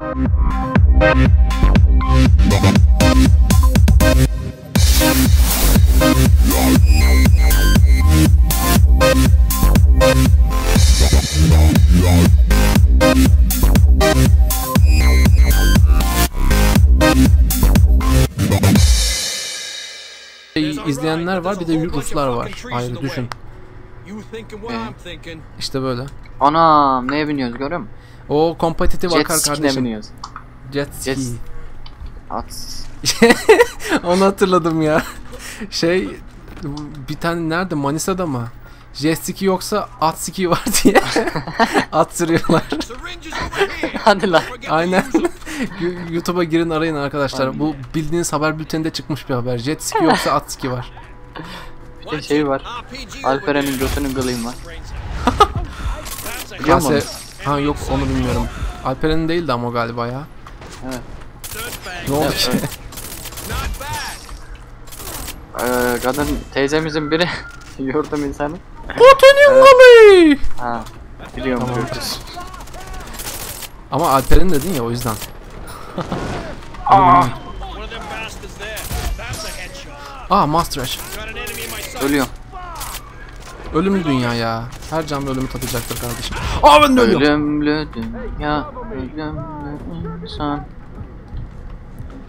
Şey, izleyenler var bir de Ruslar var. Ayrı düşün. İşte böyle. Anam neye biniyoruz görüyor musun? O kompetitif akar kardeşim. biniyoruz. Jet ski. Jet- At. Onu hatırladım ya. Şey bir tane nerede Manisa'da mı? Jet ski yoksa at ski var diye at sürüyorlar. Hadi lan. Aynen. YouTube'a girin arayın arkadaşlar. Bu bildiğiniz haber bülteninde çıkmış bir haber. Jet ski yoksa at ski var. Bir de şey var. Alperen'in götünün kılıyım var. Kase... Ha yok onu bilmiyorum. Alperen'in değildi ama galiba ya. Evet. Ne oldu ki? Ee, kadın teyzemizin biri yurdum insanı. Otenin golü! Ha. Biliyorum Tamam. Ama Alperen dedin ya o yüzden. Aa, Aa Master Rash. ölüyorum. Ölümlü dünya ya. Her canlı ölümü tadacaktır kardeşim. Aa ben de ölüyorum. Ölümlü dünya, ölümlü insan.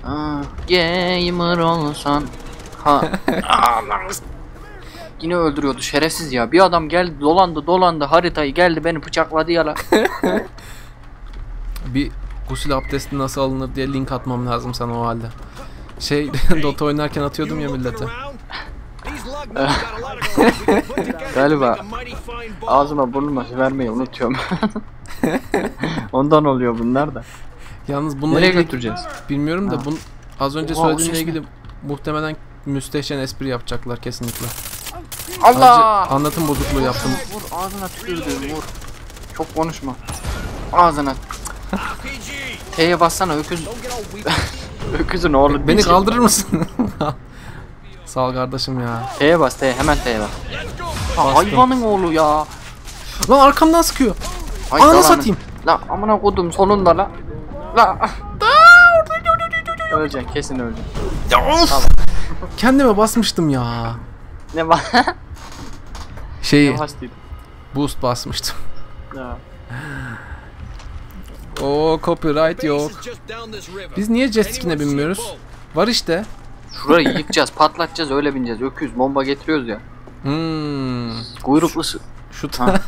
Ah, gamer olsan. Ha. Lan. Yine öldürüyordu şerefsiz ya. Bir adam geldi dolandı dolandı haritayı geldi beni bıçakladı ya la. Bir gusül abdesti nasıl alınır diye link atmam lazım sana o halde. Şey Dota oynarken atıyordum ya millete. Galiba Ağzıma burnuma vermeyi unutuyorum. Ondan oluyor bunlar da. Yalnız bununla Nereye ilgili götüreceğiz? bilmiyorum da Ha. bun, az önce Oha, o söylediğimle ses ne? ilgili muhtemelen müsteşen espri yapacaklar kesinlikle. Allah! Ayrıca anlatım bozukluğu yaptım. Vur ağzına tükürdüm vur. Çok konuşma. Ağzına. T'ye bassana öküz. Öküzün oğlu. Beni kaldırır mısın? Sağ ol kardeşim ya. T'ye bas T'ye hemen T'ye bas. Ha, hayvanın oğlu ya. Lan arkamdan sıkıyor. Ay, Ananı satayım. La amına kodum sonunda la. La. öleceksin kesin öleceksin. Ya of! Kendime basmıştım ya. Ne var? Şeyi boost basmıştım. Ya. O copyright yok. Biz niye jet ski'ne binmiyoruz? Var işte. Şurayı yıkacağız, patlatacağız, öyle bineceğiz. Öküz, bomba getiriyoruz ya. Hmm. Kuyruklusu. Şu Ha.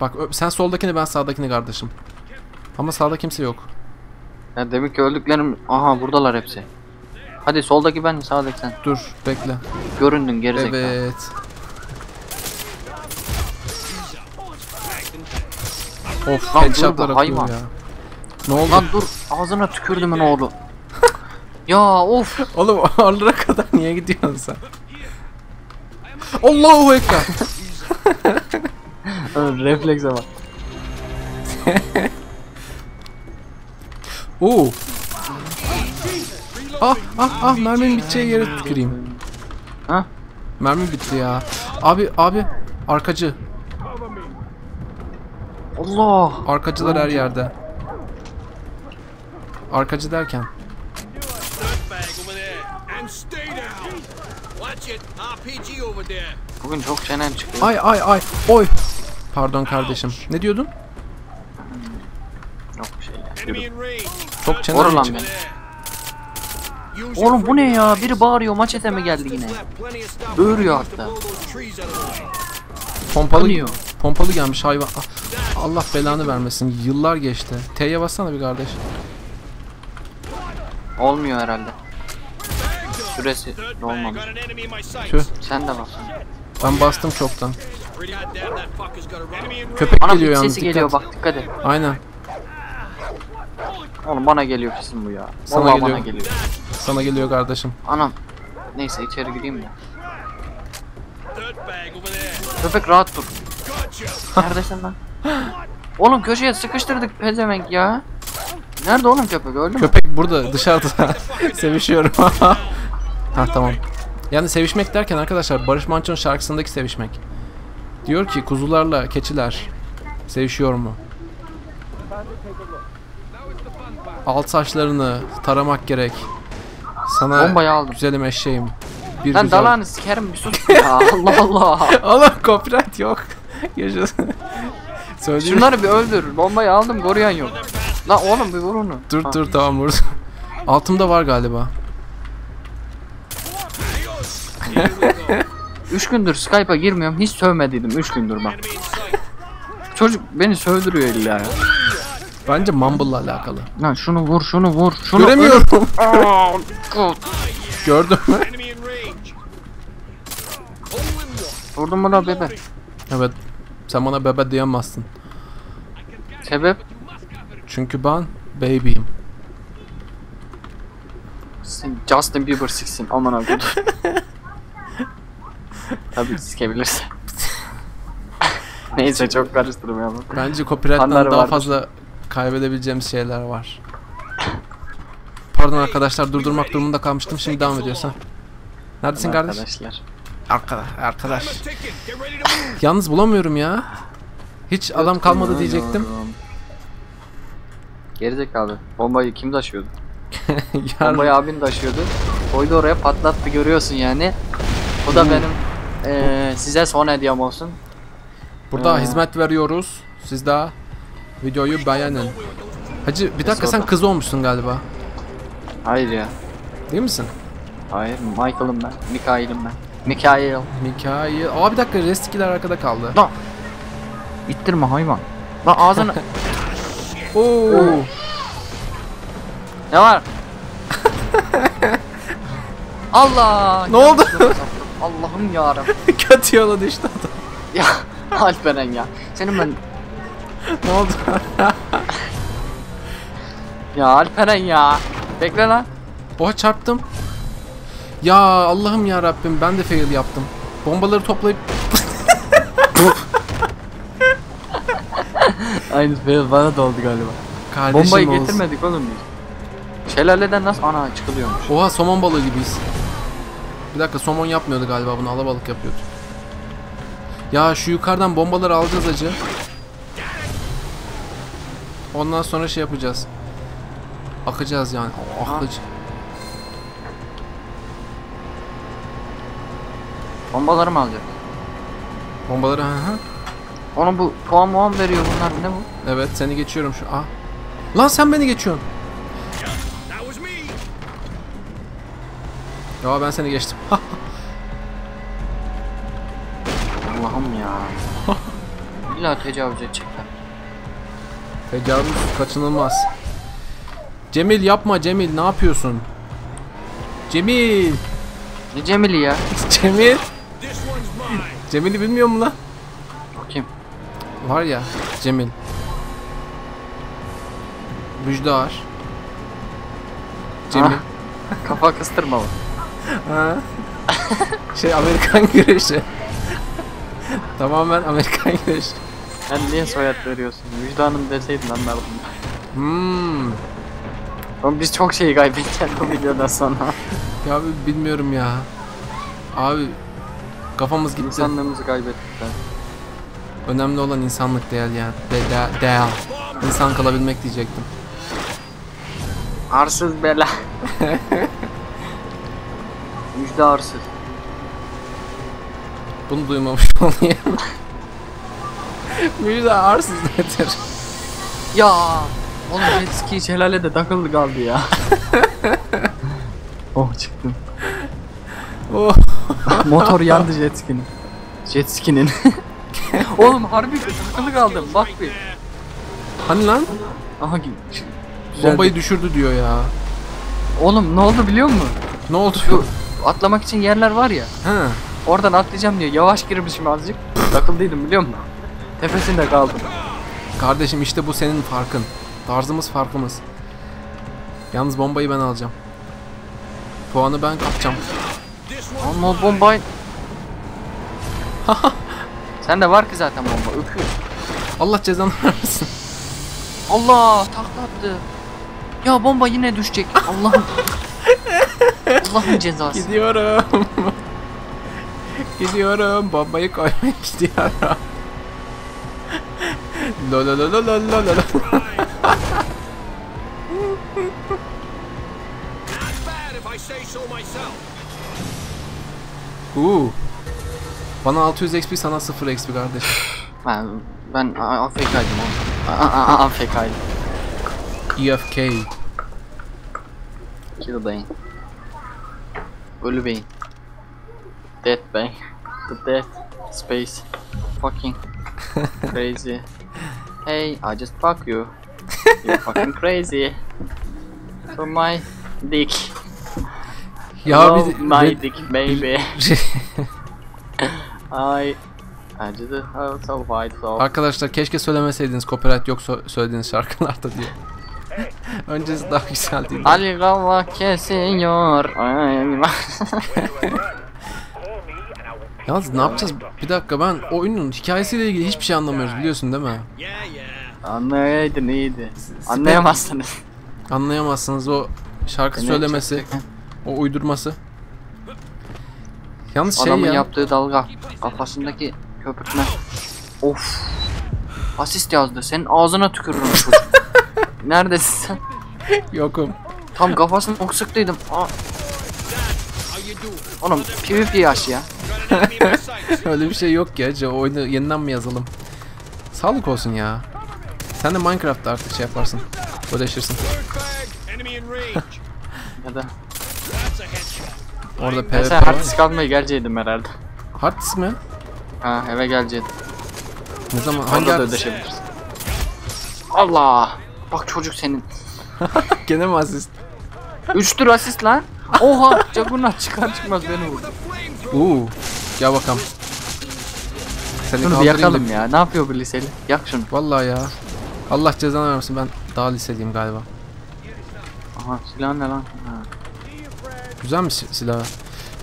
Bak sen soldakini ben sağdakini kardeşim. Ama sağda kimse yok. Ya demek ki öldüklerim... Aha buradalar hepsi. Hadi soldaki ben, sağdaki sen. Dur bekle. Göründün gerizekalı. Evet. Of headshotlar hayvan. ya. Ne oldu? Lan dur, ağzına tükürdümün oğlu. Ya of. Oğlum oralara kadar niye gidiyorsun sen? Allahu Ekber. Reflekse bak. Oo. Ah ah ah mermim biteceği yere tüküreyim. Ha? Mermi bitti ya. Abi abi arkacı. Allah. Arkacılar her yerde. Arkacı derken. Bugün çok çenem çıkıyor. Ay ay ay oy. Pardon kardeşim. Ne diyordun? Yok bir şey ya. Çok Vur çenem lan beni. Oğlum bu ne ya? Biri bağırıyor maçete mi geldi yine? Böğürüyor hatta. Pompalı Yanıyor. pompalı gelmiş hayvan. Ah, Allah belanı vermesin. Yıllar geçti. T'ye bassana bir kardeş. Olmuyor herhalde. Süresi dolmamış. Tüh. Sen de bak. Ben bastım çoktan. Köpek Bana geliyor yalnız sesi dikkat. geliyor bak dikkat et. Aynen. Oğlum bana geliyor kesin bu ya. Sana Vallahi geliyor. bana geliyor. Sana geliyor kardeşim. Anam. Neyse içeri gireyim de. Köpek rahat dur. Neredesin lan? Oğlum köşeye sıkıştırdık pezevenk ya. Nerede oğlum köpek öldü mü? Köpek burada dışarıda. Sevişiyorum. ha tamam. Yani sevişmek derken arkadaşlar Barış Manço'nun şarkısındaki sevişmek. Diyor ki kuzularla keçiler sevişiyor mu? Alt saçlarını taramak gerek. Sana Bombayı aldım. güzelim eşeğim. Bir Lan güzel... dalağını sikerim bir sus ya. Allah Allah. Oğlum copyright yok. Yaşasın. Söyleyeyim. Şunları bir öldür. Bombayı aldım koruyan yok. Lan oğlum bir vur onu. Dur Ha. dur tamam vur. Altımda var galiba. Üç gündür Skype'a girmiyorum. Hiç sövmediydim. Üç gündür bak. Çocuk beni sövdürüyor illa ya. Bence Mumble'la alakalı. Lan şunu vur şunu vur. Şunu Göremiyorum. Gördün mü? Vurdun mu da bebe? Evet. Sen bana bebe diyemezsin. Sebep? Çünkü ben baby'yim. Sen Justin Bieber siksin aman abi. Tabii sikebilirsin. Neyse çok karıştırmayalım. Bence copyright'tan daha vardır. fazla kaybedebileceğimiz şeyler var. Pardon arkadaşlar durdurmak durumunda kalmıştım. Şimdi devam ediyorsan. Neredesin kardeş? Arkadaşlar. Arkadaş. Arkadaş. Yalnız bulamıyorum ya. Hiç adam kalmadı diyecektim. Gerizekalı. Bombayı kim taşıyordu? Bombayı abin taşıyordu. Koydu oraya patlattı görüyorsun yani. Bu da Hmm. benim eee, size son hediyem olsun. Burada Ee. hizmet veriyoruz. Siz de videoyu beğenin. Hacı bir dakika sen kız olmuşsun galiba. Hayır ya. Değil misin? Hayır Michael'ım ben. Mikail'im ben. Mikail. Mikail. Aa bir dakika restikiler arkada kaldı. Lan. İttirme hayvan. Lan ağzını. Oo. ne var? Allah. Ne oldu? Allah'ım yarabbim. Kötü yola düştü adam. Ya Alperen ya. Senin ben Ne oldu? ya Alperen ya. Bekle lan. Oha çarptım. Ya Allah'ım ya Rabbim ben de fail yaptım. Bombaları toplayıp Aynı fail bana da oldu galiba. kardeşim Bombayı olsun. getirmedik oğlum biz. Şelaleden nasıl ana çıkılıyormuş. Oha somon balığı gibiyiz. Bir dakika somon yapmıyordu galiba bunu alabalık yapıyordu. Ya şu yukarıdan bombaları alacağız acı. Ondan sonra şey yapacağız. Akacağız yani. Akıcı. Bombaları mı alacak? Bombaları hı hı. Ona bu puan muan veriyor bunlar ne bu? Evet seni geçiyorum şu. Ah. Lan sen beni geçiyorsun. Ya ben seni geçtim. Allah'ım ya. İlla tecavüz edecekler. Tecavüz kaçınılmaz. Cemil yapma Cemil ne yapıyorsun? Cemil. Ne Cemil'i ya? Cemil. Cemil'i bilmiyor mu lan? Kim? Var ya Cemil. Müjdar. Cemil. Kafa kıstırma bu. Ha. şey Amerikan güreşi. Tamamen Amerikan güreşi. Sen niye soyad veriyorsun? Vicdanım deseydin anlardım. Hmm. Oğlum biz çok şey kaybedeceğiz bu videodan sonra. Ya abi bilmiyorum ya. Abi kafamız gitti. İnsanlığımızı kaybettik ben. Önemli olan insanlık değil yani. De, de, değil. İnsan kalabilmek diyecektim. Arsız bela. Müjde arsız. Bunu duymamış olayım. Müjde arsız nedir? Ya oğlum jet ski şelalede takıldı kaldı ya. oh çıktım. Oh. Motor yandı jet ski'nin. Jet ski'nin. oğlum harbi takılı kaldım bak bir. Hani lan? Aha düzeldi. Bombayı düşürdü diyor ya. Oğlum ne oldu biliyor musun? Ne oldu? Atlamak için yerler var ya. Ha. Oradan atlayacağım diye yavaş girmişim azıcık. Takıldıydım biliyor musun? Tepesinde kaldım. Kardeşim işte bu senin farkın. Tarzımız farkımız. Yalnız bombayı ben alacağım. Puanı ben kapacağım. Ama bombayı... Sen de var ki zaten bomba öpüyor. Allah cezanı versin. Allah takla attı. Ya bomba yine düşecek. Allah'ım. Allah'ın cezası. Gidiyorum. gidiyorum. Bombayı koymaya gidiyorum. Lo lo lo lo lo lo lo. Uuu. Bana 600 XP sana 0 XP kardeşim. Ben ben AFK'ydım oğlum. AFK'ydım. EFK. Kill dayın. Ölü beyin. Dead beyin. The death space. Fucking crazy. Hey, I just fuck you. You're fucking crazy. For my dick. Ya Love bir my dick. Şey- I I just have so white so. Arkadaşlar keşke söylemeseydiniz copyright yok so- söylediğiniz şarkılarda diye. Öncesi daha güzeldi. Ali Gava kesiyor. Yalnız ne yapacağız? Bir dakika ben oyunun hikayesiyle ilgili hiçbir şey anlamıyoruz biliyorsun değil mi? Anlayaydın iyiydi. Anlayamazsınız. Anlayamazsınız o şarkı söylemesi, o uydurması. Yalnız şey Adamın ya. yaptığı dalga. Kafasındaki köpürtme. Of. Asist yazdı. Senin ağzına tükürürüm çocuk. Neredesin sen? Yokum. Tam kafasını ok sıktıydım. Aa, oğlum PvP yaş ya. Öyle bir şey yok ya. Oyunu yeniden mi yazalım? Sağlık olsun ya. Sen de Minecraft'ta artık şey yaparsın. Ödeşirsin. Headshot. Orada PvP var. hard disk almaya geleceydim herhalde. Hard disk mi? Ha eve geleceydim. Ne zaman? Hangi da ödeşebiliriz. Allah. Bak çocuk senin. Gene mi asist? Üçtür asist lan. Oha. Juggernaut çıkar çıkmaz beni vurdu. Uuu. Gel bakalım. Seni Şunu bir yakalım ya. Ne yapıyor bu liseli? Yak şunu. Vallahi ya. Allah cezanı vermesin ben daha liseliyim galiba. Aha silah ne lan? Ha. Güzelmiş si- silah.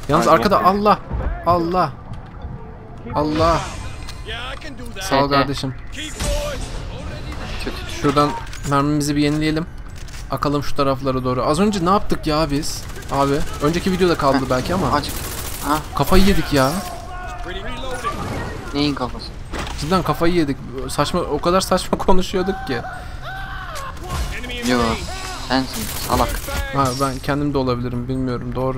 Yalnız Aynen. arkada Allah. Allah. Allah. That. Sağ ol Evet. kardeşim. Kötü. Şuradan mermimizi bir yenileyelim. Akalım şu taraflara doğru. Az önce ne yaptık ya biz? Abi. Önceki videoda kaldı belki ama. Acık. Ha Kafayı yedik ya. Neyin kafası? Cidden kafayı yedik. Saçma o kadar saçma konuşuyorduk ki. Yo. Sensin salak. Ha ben kendim de olabilirim bilmiyorum doğru.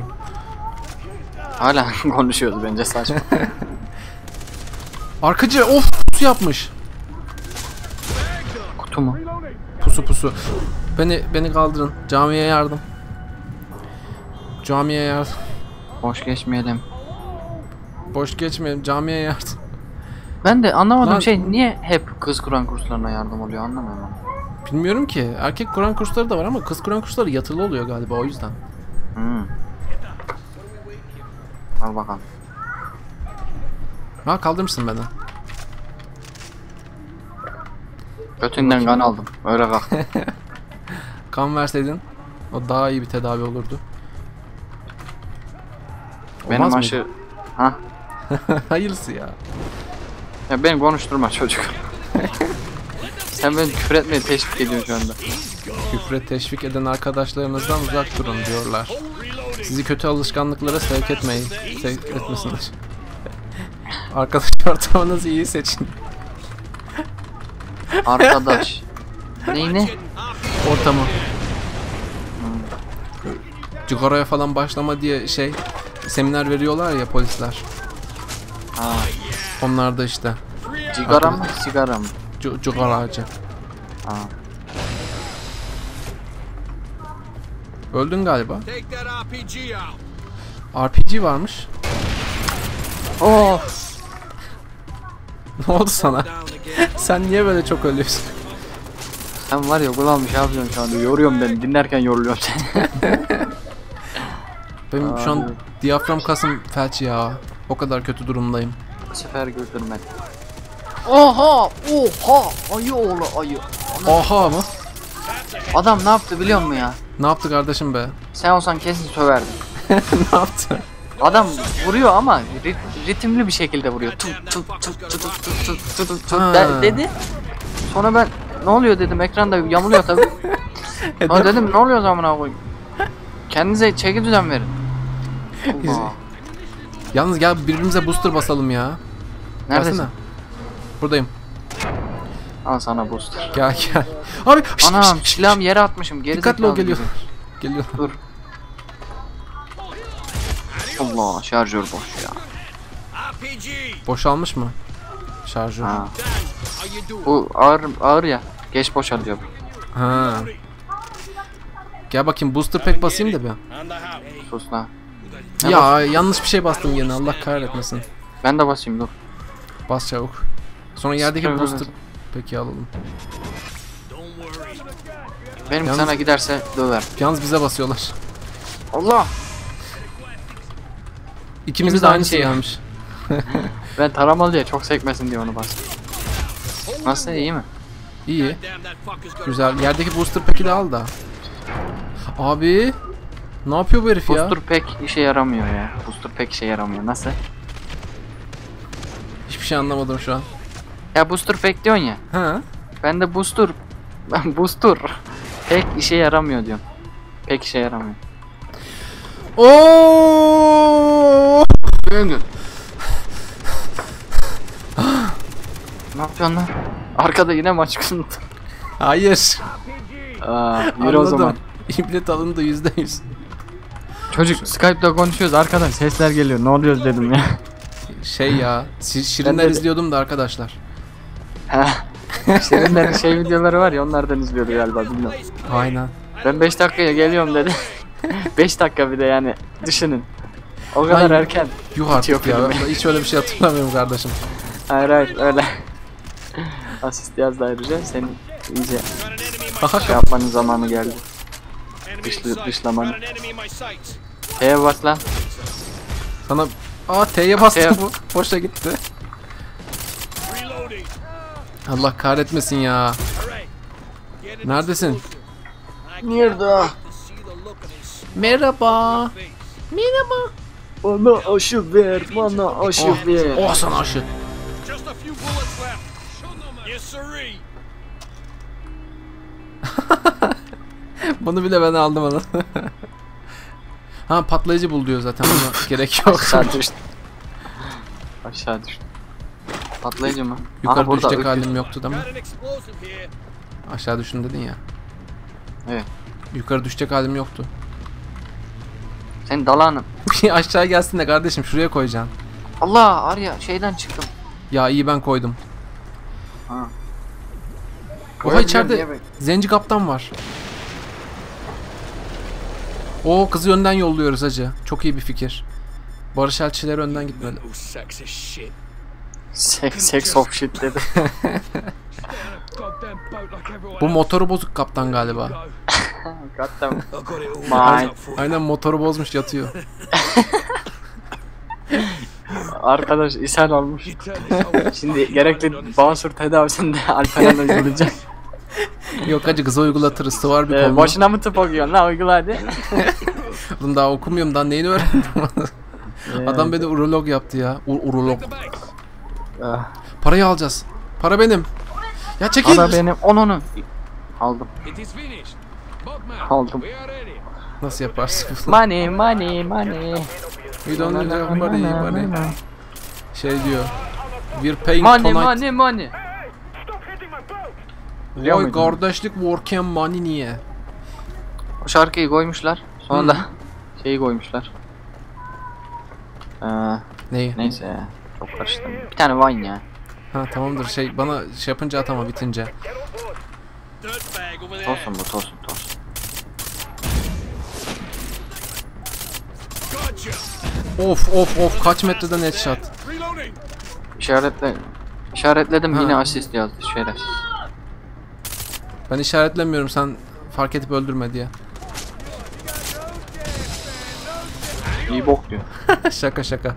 Hala konuşuyoruz bence saçma. Arkacı of pusu yapmış. Kutu mu? Pusu pusu. Beni beni kaldırın. Camiye yardım. Camiye yardım. Boş geçmeyelim. Boş geçmeyelim. Camiye yardım. Ben de anlamadım Lan- şey niye hep kız kuran kurslarına yardım oluyor anlamıyorum. Bilmiyorum ki. Erkek Kur'an kursları da var ama kız Kur'an kursları yatılı oluyor galiba o yüzden. Hmm. Al bakalım. Ha kaldırmışsın beni. Götünden kan aldım. Öyle kalk. Kan verseydin o daha iyi bir tedavi olurdu. Benim Olmaz aşı... mıydı? Ha? Hayırlısı ya. Ya beni konuşturma çocuk. Sen beni küfür etmeye teşvik ediyorsun şu anda. Küfre teşvik eden arkadaşlarınızdan uzak durun diyorlar. Sizi kötü alışkanlıklara sevk etmeyin. Sevk etmesinler. Arkadaş ortamınızı iyi seçin. Arkadaş. Neyini? Ortamı. Cigaraya falan başlama diye şey seminer veriyorlar ya polisler. Ha. Onlar da işte Sigara mı? Sigara mı? cigara ağacı. Ha. Öldün galiba. RPG varmış. Oh! Ne oldu sana? Sen niye böyle çok ölüyorsun? Sen var ya kulağım şey yapıyorsun şu anda. Yoruyorum beni. Dinlerken yoruluyorum seni. Benim Abi. şu an diyafram kasım felç ya. O kadar kötü durumdayım. Bu sefer güldürmek. Oha! Oha! Ayı oğlu ayı. Ana. Oha mı? Adam ne yaptı biliyor musun ya? Ne yaptı kardeşim be? Sen olsan kesin söverdin. ne yaptı? Adam vuruyor ama rit ritimli bir şekilde vuruyor. Tut tut tut tut tut tut tut tut de dedi. Sonra ben ne oluyor dedim ekranda yamuluyor tabi. Sonra dedim ne oluyor amına koyayım. Kendinize çeki düzen verin. Yalnız gel birbirimize booster basalım ya. Neredesin? Gelsene. Buradayım. Al sana booster. Gel gel. Abi Anam silahımı yere atmışım. Geri Dikkatli ol geliyor. Geliyor. Dur. Allah şarjör boş ya. Boşalmış mı? Şarjör. Ha. Ha. Bu ağır ağır ya. Geç boşalıyor bu. Gel bakayım booster pack basayım da bir. Sus lan. Ne Ya yanlış bir şey bastım yine Allah kahretmesin. Ben de basayım dur. Bas çabuk. Sonra yerdeki booster peki alalım. Benim Yalnız- sana giderse döver. Yalnız bize basıyorlar. Allah! İkimiz de aynı şey. gelmiş. Ben taramalı diye çok sekmesin diye onu bastım. Nasıl iyi mi? İyi. Güzel. Yerdeki booster pack'i de al da. Abi. Ne yapıyor bu herif ya? Booster pek işe yaramıyor ya. Booster pek işe yaramıyor. Nasıl? Hiçbir şey anlamadım şu an. Ya booster pek diyorsun ya. Ha? Ben de booster. Ben booster. Pek işe yaramıyor diyorum. Pek işe yaramıyor. Oo! Döngün. ne yapıyorsun lan? Arkada yine maç kısmı. Hayır. Aa, yürü o zaman. İblet alındı yüzde yüz. Çocuk Skype'da konuşuyoruz arkadan sesler geliyor. Ne oluyoruz dedim ya. Şey ya. şi- Şirinler de- izliyordum da arkadaşlar. Şirinlerin şey videoları var ya onlardan izliyordu galiba bilmiyorum. Aynen. Ben 5 dakikaya geliyorum dedi. 5 dakika bir de yani düşünün. O kadar Ay. erken. Yuh artık Bitiyor ya. Ben hiç öyle bir şey hatırlamıyorum kardeşim. Hayır hayır öyle. Asist yazdı ayrıca senin iyice Aha şey yapmanın zamanı geldi. dışlı- sight. T'ye bas lan. Sana... Aa T'ye bastım T- bu. Boşa gitti. Reloading. Allah kahretmesin ya. Get Neredesin? Nerede? wait to see the look on his Merhaba. face. Merhaba. Bana aşı ver, bana aşı Oh, ver. oh sana aşı. Just a few bullets left. Yes, sirree. Bunu bile ben aldım onu. ha patlayıcı bul diyor zaten buna gerek yok. Aşağı düştü. Aşağı düştü. Patlayıcı mı? Yukarı Aha, burada düşecek öküz. halim yoktu değil mi? Aşağı düşün dedin ya. Evet. Yukarı düşecek halim yoktu. Senin dalanın. Aşağı gelsin de kardeşim şuraya koyacaksın. Allah Arya şeyden çıktım. Ya iyi ben koydum. Ha. Oha içeride zenci kaptan var. O kızı önden yolluyoruz hacı. Çok iyi bir fikir. Barış elçileri önden gitmeli. Sex, sex of shit dedi. Bu motoru bozuk kaptan galiba. For you. Aynen motoru bozmuş yatıyor. Arkadaş ishal olmuş. Şimdi gerekli basur tedavisinde Alperen uygulayacak. Yok hacı kıza uygulatırız. Sıvar bir ee, kolunu. boşuna mı tıp okuyorsun la uygula hadi. Oğlum daha okumuyorum daha neyini öğrendim. Ee, Adam beni urolog yaptı ya. U- urolog. Ah, Parayı alacağız. Para benim. Ya çekil. Ana benim. Aldım. Finished. Bugman, Aldım. ready. Nasıl yaparsın? Money money money. We don't need money, money. Şey diyor. We're paying Money tonight. money money. Biliyor Vay muydun? kardeşlik working money niye? O şarkıyı koymuşlar. Sonra da şeyi koymuşlar. Ee, Neyi? neyse ya. Çok karıştım. Bir tane Vine ya. Ha tamamdır şey bana şey yapınca at ama bitince. Tosun bu tosun tosun. Of of of kaç metreden headshot. İşaretle işaretledim Ha. yine asist yazdı şerefsiz. Ben işaretlemiyorum sen fark edip öldürme diye. İyi bok diyor. şaka şaka.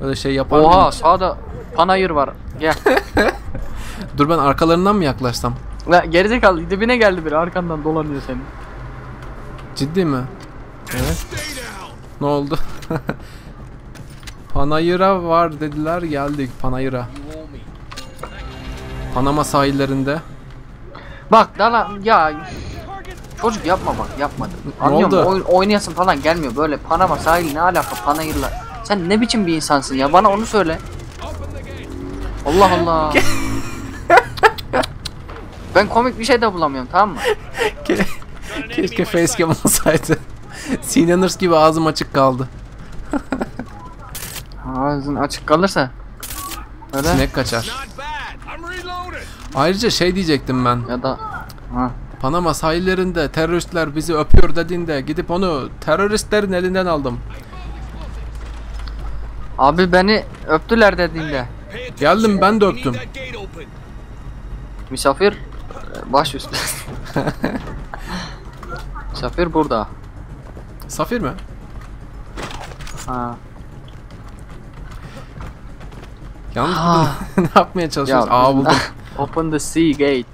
Öyle şey yapar Oha mıyım? sağda panayır var. Gel. Dur ben arkalarından mı yaklaşsam? La gerizekalı dibine geldi biri arkandan dolanıyor seni. Ciddi mi? Evet. Ne oldu? Panayır'a var dediler geldik Panayır'a. Panama sahillerinde. Bak dala ya çocuk yapma bak yapma. Anlıyor musun? Oyun, oynayasın falan gelmiyor böyle Panama sahili ne alaka Panayır'la. Sen ne biçim bir insansın ya bana onu söyle. Allah Allah. ben komik bir şey de bulamıyorum tamam mı? Keşke facecam olsaydı. Sinaners gibi ağzım açık kaldı. ağzın açık kalırsa. Öyle Sinek kaçar. Ayrıca şey diyecektim ben. ya da ha. Panama sahillerinde teröristler bizi öpüyor dediğinde gidip onu teröristlerin elinden aldım. Abi beni öptüler dediğinde. Geldim ben de öptüm. Misafir e, baş üstü. Misafir burada. Safir mi? Ha. Yalnız ne yapmaya çalışıyoruz? Ya, Aa buldum. Open the sea gate.